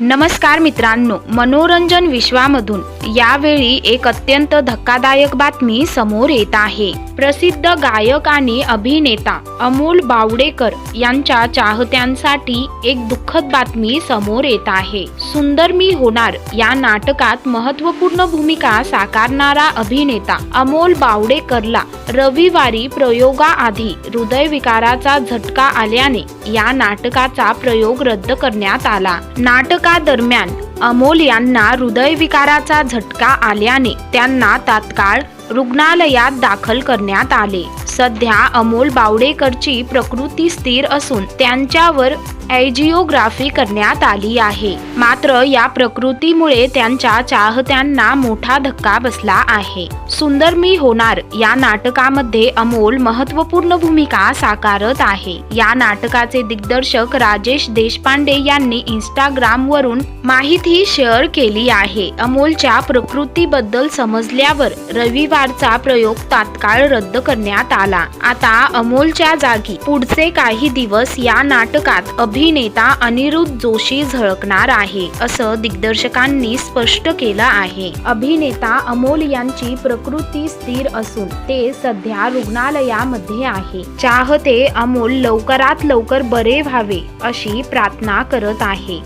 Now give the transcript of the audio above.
नमस्कार मित्रांनो मनोरंजन विश्वामधून यावेळी एक अत्यंत धक्कादायक बातमी समोर येत आहे. प्रसिद्ध गायक आणि अभिनेता अमोल बावडेकर यांच्या चाहत्यांसाठी एक दुःखद बातमी समोर येत आहे. सुंदर मी होणार या नाटकात महत्त्वपूर्ण भूमिका साकारणारा अभिनेता अमोल बावडेकरला रविवारी प्रयोगाआधी हृदयविकाराचा झटका आल्याने या नाटकाचा प्रयोग रद्द करण्यात आला. नाटकादरम्यान अमोल यांना हृदयविकाराचा झटका आल्याने त्यांना तात्काळ रुग्णालयात दाखल करण्यात आले. सध्या अमोल बावडेकरची प्रकृती स्थिर असून त्यांच्यावर एजिओग्राफी करण्यात आली आहे. मात्र या प्रकृतीमुळे त्यांच्या चाहत्यांना मोठा धक्का बसला आहे. सुंदर मी होणार या नाटकामध्ये अमोल महत्त्वपूर्ण भूमिका साकारत आहे. या नाटकाचे दिग्दर्शक राजेश देशपांडे यांनी इंस्टाग्राम वरून माहिती शेअर केली आहे. अमोलच्या प्रकृतीबद्दल समजल्यावर रविवारचा प्रयोग तात्काळ रद्द करण्यात आला. आता अमोलच्या जागी पुढचे काही दिवस या नाटकात अभिनेता अनिरुद्ध जोशी झळकणार आहे असं दिग्दर्शकांनी स्पष्ट केलं आहे. अभिनेता अमोल यांची प्रकृती स्थिर असून ते सध्या रुग्णालयामध्ये आहे. चाहते अमोल लवकरात लवकर बरे व्हावे अशी प्रार्थना करत आहे.